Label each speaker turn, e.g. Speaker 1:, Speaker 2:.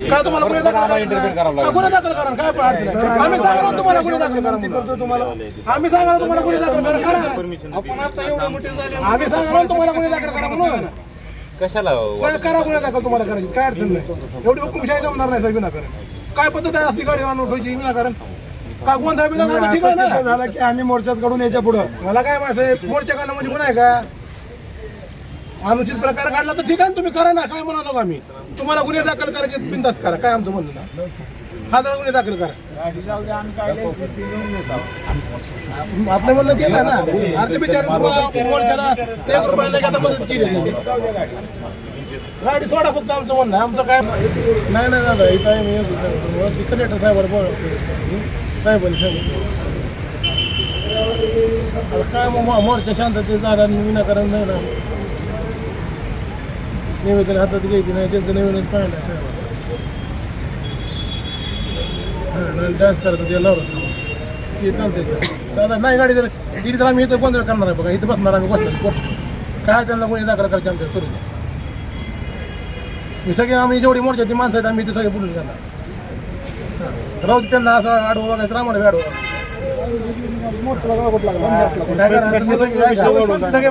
Speaker 1: काय तुम्हाला गुन्हे दाखल? हा, गुन्हे दाखल करा काय अडचण आहे? आम्ही सांगणार तुम्हाला गुन्हे दाखल करा.
Speaker 2: तुम्हाला
Speaker 1: आम्ही सांगणार तुम्हाला गुन्हे दाखल करा करा.
Speaker 3: आपण आता एवढे मोठे झाले
Speaker 1: आम्ही सांगणार तुम्हाला गुन्हे दाखल करा म्हणून.
Speaker 4: कशाला
Speaker 1: काय करा गुन्हे दाखल तुम्हाला करायची? काय अडचण नाही. एवढी हुकुमशाही जमणार नाही साहेब विनाकारण. काय पद्धत आहे असली गाडी आणून ठेवायची विनाकारण? काय गोंधळ बिंधळ तर ठीक आहे
Speaker 2: असं
Speaker 1: ना?
Speaker 2: झालं की आम्ही मोर्चात कडून याच्या पुढं.
Speaker 1: मला काय माहिती मोर्चा काढणं म्हणजे गुन्हा आहे का? अनुचित प्रकार काढला तर ठीक आहे ना, तुम्ही करा ना काय म्हणालो आम्ही? तुम्हाला गुन्हे दाखल करायचे बिंदास्त करा. काय आमचं म्हणणं नाही हजार गुन्हे दाखल करा. आपलं म्हणलं तेच आहे ना. अर्ध बिचार तुम्हाला एक रुपयाला आता मदत केली गाडी सोडा फक्त आमचं म्हणणं आमचं काय नाही नाही दादा इथं आहे मी. येतो साहेब कलेक्टर साहेबाला बोल साहेबांनी सांगितलं काय मग मोर्चा शांततेत झाला आणि विनाकारण नाही ना. निवेदन हातात घ्यायची नाही त्यांचं निवेदन पाहिलं हां डान्स करतात ते लावलं ते चालतंय का? दादा नाही गाडी जर गेली तर आम्ही इथं गोंधळ करणार आहे बघा इथं बसणार आम्ही बसणार काय त्यांना कोणी दाखल करायचे आमच्या करू हे सगळे आम्ही जेवढी मोर्चा ती माणसं आहेत आम्ही इथे सगळे बोलून जाणार. राहू त्यांना असं आडवं बघायचं आम्हाला आडवं सगळे